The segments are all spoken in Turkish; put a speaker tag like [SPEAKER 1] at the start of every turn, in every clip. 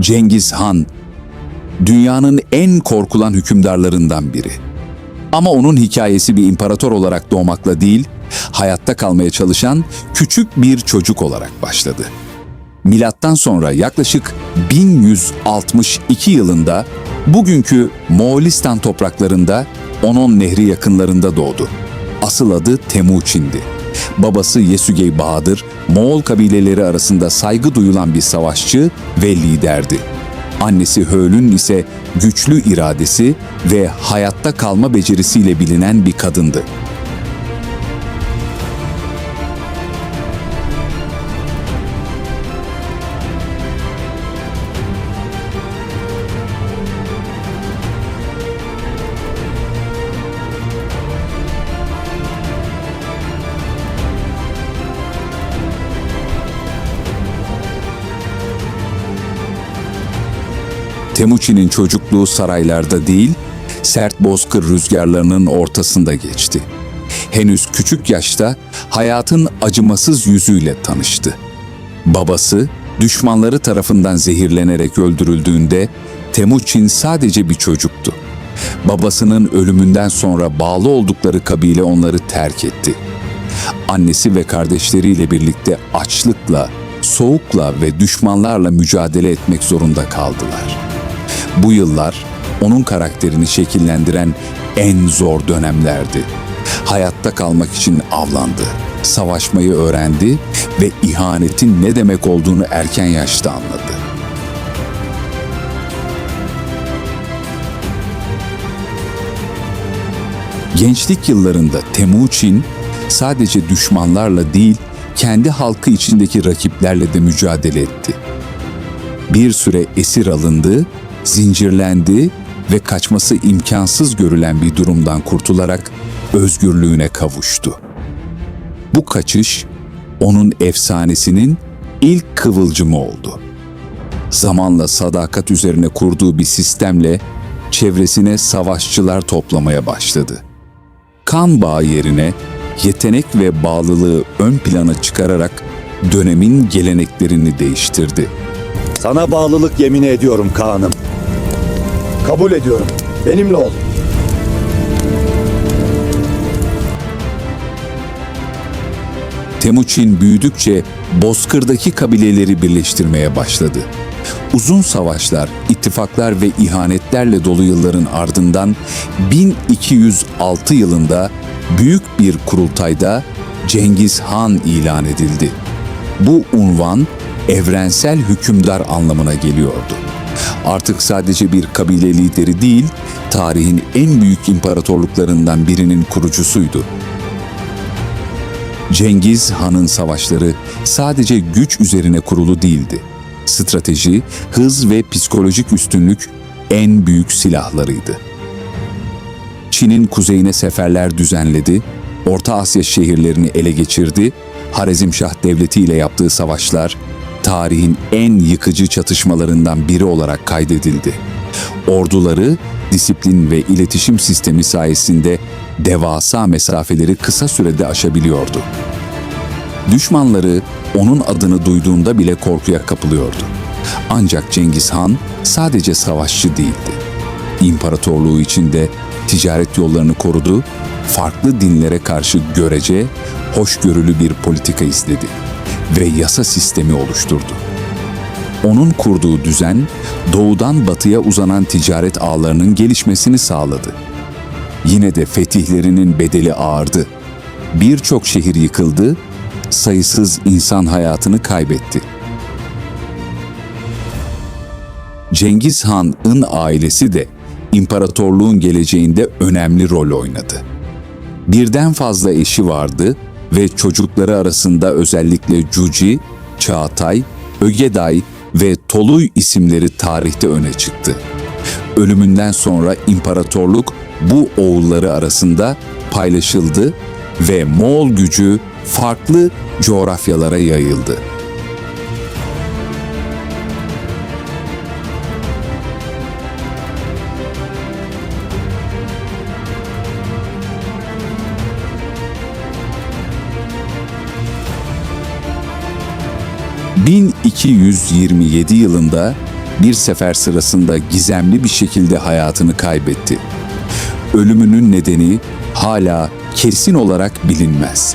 [SPEAKER 1] Cengiz Han, dünyanın en korkulan hükümdarlarından biri. Ama onun hikayesi bir imparator olarak doğmakla değil, hayatta kalmaya çalışan küçük bir çocuk olarak başladı. Milattan sonra yaklaşık 1162 yılında bugünkü Moğolistan topraklarında Onon Nehri yakınlarında doğdu. Asıl adı Temuçin'di. Babası Yesügey Bahadır, Moğol kabileleri arasında saygı duyulan bir savaşçı ve liderdi. Annesi Hööl'ün ise güçlü iradesi ve hayatta kalma becerisiyle bilinen bir kadındı. Temuçin'in çocukluğu saraylarda değil, sert bozkır rüzgarlarının ortasında geçti. Henüz küçük yaşta hayatın acımasız yüzüyle tanıştı. Babası düşmanları tarafından zehirlenerek öldürüldüğünde Temuçin sadece bir çocuktu. Babasının ölümünden sonra bağlı oldukları kabile onları terk etti. Annesi ve kardeşleriyle birlikte açlıkla, soğukla ve düşmanlarla mücadele etmek zorunda kaldılar. Bu yıllar onun karakterini şekillendiren en zor dönemlerdi. Hayatta kalmak için avlandı, savaşmayı öğrendi ve ihanetin ne demek olduğunu erken yaşta anladı. Gençlik yıllarında Temuçin sadece düşmanlarla değil, kendi halkı içindeki rakiplerle de mücadele etti. Bir süre esir alındı, zincirlendi ve kaçması imkansız görülen bir durumdan kurtularak özgürlüğüne kavuştu. Bu kaçış onun efsanesinin ilk kıvılcımı oldu. Zamanla sadakat üzerine kurduğu bir sistemle çevresine savaşçılar toplamaya başladı. Kan bağı yerine yetenek ve bağlılığı ön plana çıkararak dönemin geleneklerini değiştirdi.
[SPEAKER 2] Sana bağlılık yemini ediyorum Kaan'ım. Kabul ediyorum. Benimle ol.
[SPEAKER 1] Temuçin büyüdükçe Bozkır'daki kabileleri birleştirmeye başladı. Uzun savaşlar, ittifaklar ve ihanetlerle dolu yılların ardından 1206 yılında büyük bir kurultayda Cengiz Han ilan edildi. Bu unvan evrensel hükümdar anlamına geliyordu. Artık sadece bir kabile lideri değil, tarihin en büyük imparatorluklarından birinin kurucusuydu. Cengiz Han'ın savaşları sadece güç üzerine kurulu değildi. Strateji, hız ve psikolojik üstünlük en büyük silahlarıydı. Çin'in kuzeyine seferler düzenledi, Orta Asya şehirlerini ele geçirdi, Harizmşah Devleti ile yaptığı savaşlar tarihin en yıkıcı çatışmalarından biri olarak kaydedildi. Orduları disiplin ve iletişim sistemi sayesinde devasa mesafeleri kısa sürede aşabiliyordu. Düşmanları onun adını duyduğunda bile korkuya kapılıyordu. Ancak Cengiz Han sadece savaşçı değildi. İmparatorluğu içinde ticaret yollarını korudu, farklı dinlere karşı görece, hoşgörülü bir politika izledi ve yasa sistemi oluşturdu. Onun kurduğu düzen, doğudan batıya uzanan ticaret ağlarının gelişmesini sağladı. Yine de fetihlerinin bedeli ağırdı. Birçok şehir yıkıldı, sayısız insan hayatını kaybetti. Cengiz Han'ın ailesi de imparatorluğun geleceğinde önemli rol oynadı. Birden fazla eşi vardı ve çocukları arasında özellikle Cuci, Çağatay, Ögeday ve Toluy isimleri tarihte öne çıktı. Ölümünden sonra imparatorluk bu oğulları arasında paylaşıldı ve Moğol gücü farklı coğrafyalara yayıldı. ...1227 yılında bir sefer sırasında gizemli bir şekilde hayatını kaybetti. Ölümünün nedeni hala kesin olarak bilinmez.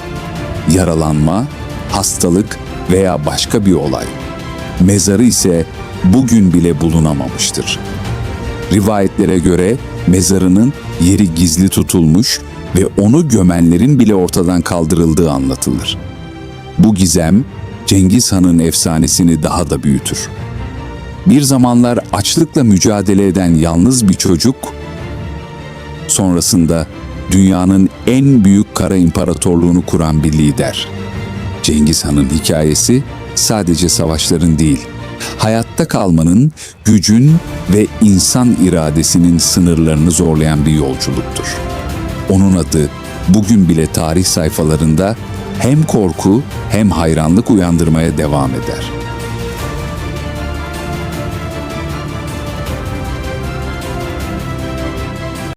[SPEAKER 1] Yaralanma, hastalık veya başka bir olay. Mezarı ise bugün bile bulunamamıştır. Rivayetlere göre mezarının yeri gizli tutulmuş ve onu gömenlerin bile ortadan kaldırıldığı anlatılır. Bu gizem Cengiz Han'ın efsanesini daha da büyütür. Bir zamanlar açlıkla mücadele eden yalnız bir çocuk, sonrasında dünyanın en büyük kara imparatorluğunu kuran bir lider. Cengiz Han'ın hikayesi sadece savaşların değil, hayatta kalmanın, gücün ve insan iradesinin sınırlarını zorlayan bir yolculuktur. Onun adı bugün bile tarih sayfalarında hem korku hem hayranlık uyandırmaya devam eder.